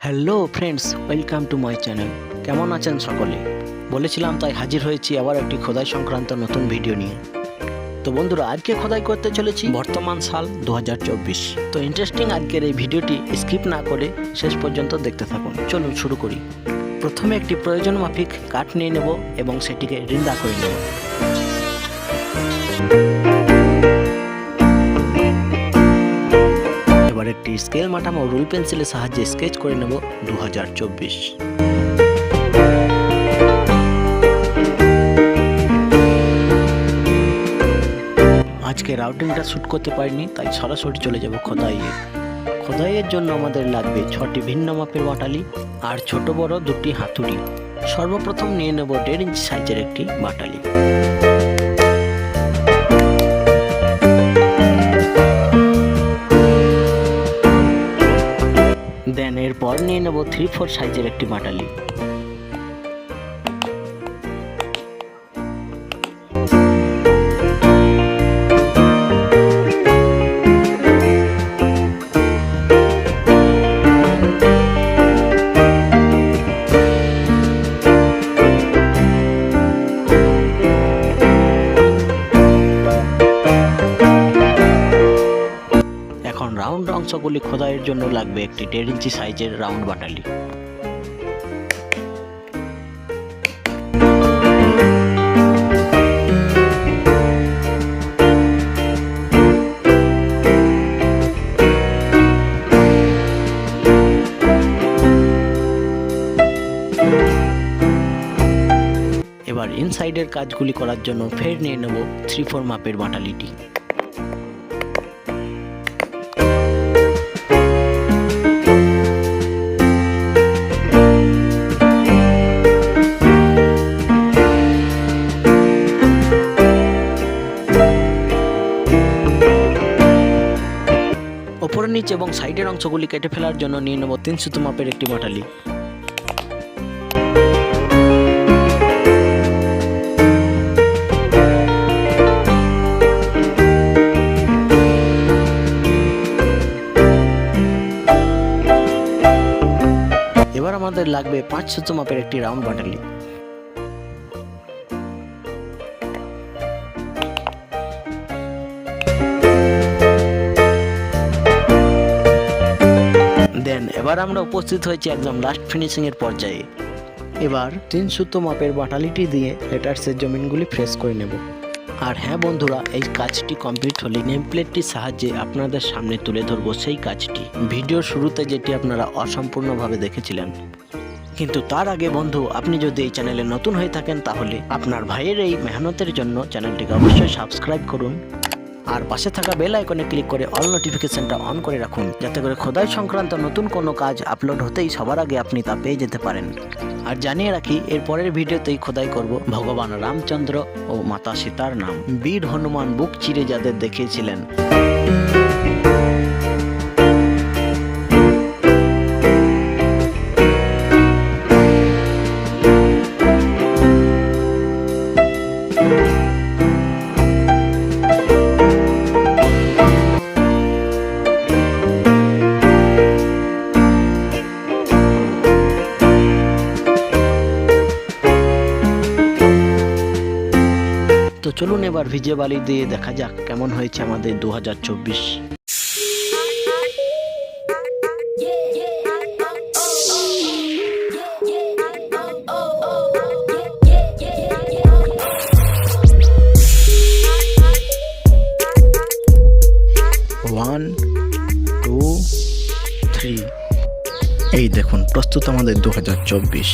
Hello friends welcome to my channel কেমন আছেন সকলে? বলেছিলাম তাই হাজির হয়েছি আবার একটি খোদাই সংক্রান্ত নতুন ভিডিও নিয়ে। তো বন্ধুরা, আজকে খোদাই করতে চলেছি বর্তমান সাল দু হাজার চব্বিশ। তো ইন্টারেস্টিং আজকের এই ভিডিওটি স্কিপ না করে শেষ পর্যন্ত দেখতে থাকুন। চলুন শুরু করি। প্রথমে একটি প্রয়োজন মাফিক কাঠ নিয়ে নেব এবং সেটিকে রিন্দা করে নেব। স্কেল মাটাম ও রুল পেন্সিলের সাহায্যে স্কেচ করে নেব দু হাজার চব্বিশ। আজকে রাউটিংটা শ্যুট করতে পারিনি, তাই সরাসরি চলে যাব খোদাইয়ে। খোদাইয়ের জন্য আমাদের লাগবে ছটি ভিন্ন মাপের বাটালি আর ছোট বড় দুটি হাতুড়ি। সর্বপ্রথম নিয়ে নেব দেড় ইঞ্চি সাইজের একটি বাটালি। দেন এরপর নিয়ে নেব থ্রি ফোর সাইজের একটি বাটালি। অংশগুলি খোদাইয়ের জন্য লাগবে একটি দেড় ইঞ্চি সাইজের রাউন্ড বাটালি। এবার ইনসাইডের কাজগুলি করার জন্য ফের নিয়ে নেব থ্রি ফোর মাপের বাটালিটি। নিচ এবং সাইডের অংশগুলি কেটে ফেলার জন্য নিয়ে নেব তিন সুতো মাপের একটি বাটালি এবার আমাদের লাগবে পাঁচ সুতো মাপের একটি রাউন্ড বাটালি এবার আমরা উপস্থিত হয়েছি একদম লাস্ট ফিনিশিং এর পর্যায়ে। এবার তিন সুতো মাপের বাটালিটি দিয়ে লেটার্সের জমিনগুলি ফ্রেশ করে নেব। আর হ্যাঁ বন্ধুরা, এই কাজটি কমপ্লিট হলে নেম প্লেটটির সাহায্যে আপনাদের সামনে তুলে ধরবো সেই কাজটি। ভিডিওর শুরুতে যেটি আপনারা অসম্পূর্ণভাবে দেখেছিলেন। কিন্তু তার আগে বন্ধু, আপনি যদি এই চ্যানেলে নতুন হয়ে থাকেন তাহলে আপনার ভাইয়ের এই মেহনতের জন্য চ্যানেলটিকে অবশ্যই সাবস্ক্রাইব করুন। আর পাশে থাকা বেল আইকনে ক্লিক করে অল নোটিফিকেশনটা অন করে রাখুন, যাতে করে খোদাই সংক্রান্ত নতুন কোনো কাজ আপলোড হতেই সবার আগে আপনি তা পেয়ে যেতে পারেন। আর জানিয়ে রাখি, এর পরের ভিডিওতেই খোদাই করব ভগবান রামচন্দ্র ও মাতা সীতার নাম। বীর হনুমান বুক চিরে যাদের দেখিয়েছিলেন। তো চলুন এবার ভিজে বালি দিয়ে দেখা যাক কেমন হয়েছে আমাদের দু হাজার চব্বিশ। ওয়ান টু থ্রি এই দেখুন, প্রস্তুত আমাদের দু হাজার চব্বিশ।